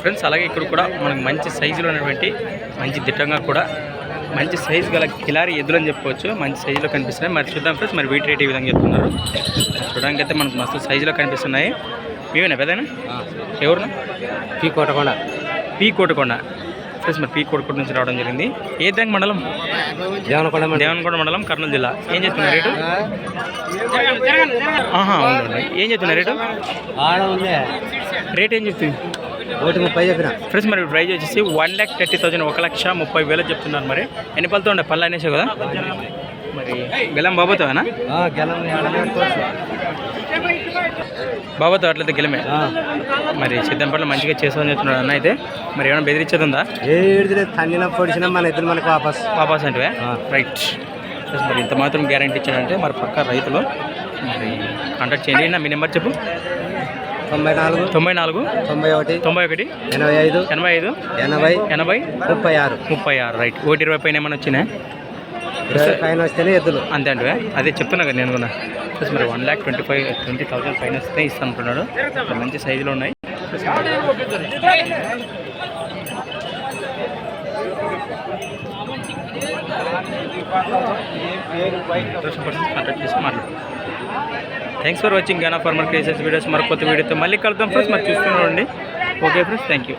Friends అలాగే ఇక్కడ కూడా మనకు మంచి సైజులో ఉన్నటువంటి మంచి దిట్టంగా కూడా మంచి సైజు గల కిలారి ఎద్దులు అని చెప్పుకోవచ్చు మంచి సైజులో కనిపిస్తున్నాయి. మరి చూద్దాం ఫ్రెండ్స్ మరి వీటి రేట్ ఏ విధంగా చెప్తున్నారు? చూడడానికి అయితే మనకు మస్తు సైజులో కనిపిస్తున్నాయి. మీవేనా పెద్దనా ఎవరునా పీ కొట్టకుండా పీ కోటకొండ. ఫ్రెండ్స్ మరి పీ కోటకొండ నుంచి రావడం జరిగింది. ఏ బ్యాంక్ మండలం? దేవనకొండ మండలం. దేవనకొండ మండలం కర్నూలు జిల్లా. ఏం చెప్తున్నారు రేటు? ఆహా అవునండి ఏం చెప్తున్నారు రేటు? రేట్ ఏం చెప్తుంది? ఒకటి ముప్పై చెప్పిన. ఫ్రెండ్స్ మరి ప్రైజ్ వచ్చేసి వన్ ల్యాక్ థర్టీ థౌసండ్ ఒక లక్ష ముప్పై వేలు చెప్తున్నారు మరి. ఎన్ని పళ్ళతో ఉండే? పళ్ళు అనేసావు కదా? మరి గెలం తోసు. బాబోతో అట్లయితే గెలమే. మరి సిద్ధం పళ్ళు మంచిగా చేసామని చెప్తున్నాడు అన్న అయితే. మరి ఏమైనా బెదిరించేది ఉందా తన్నినా పొడిచినా మన ఇద్దరు మనకు వాపస్. పాపాస్ అంటే. రైట్. మరి ఇంత మాత్రం గ్యారంటీ ఇచ్చాడంటే మరి పక్క రైతులు మరి కాంటాక్ట్ చేయండి నా మీ నెంబర్ చెప్పు. తొంభై నాలుగు తొంభై నాలుగు తొంభై ఒకటి తొంభై ఒకటి ఎనభై ఐదు ఎనభై ఐదు ఎనభై ఎనభై ముప్పై ఆరు. ముప్పై ఆరు రైట్. ఒకటి ఇరవై పైన ఏమైనా వచ్చినాయి? పైన వస్తేనే ఎద్దులు. అంతే అంటే అదే చెప్తున్నా కదా నేను కూడా. ప్లస్ మరి one lakh twenty five twenty thousand పైన వస్తే ఇస్తాను అంటున్నాడు. మంచి సైజులో ఉన్నాయి. కాంటాక్ట్ చేసి మాట్లాడు. థ్యాంక్స్ ఫర్ వాచింగ్ గానా ఫార్మర్ క్రేసెస్ వీడియోస్ మరి కొత్త వీడియోతో మళ్ళీ కలుద్దాం ఫ్రెండ్స్ మరి చూస్తూనే ఉండండి. Okay friends thank you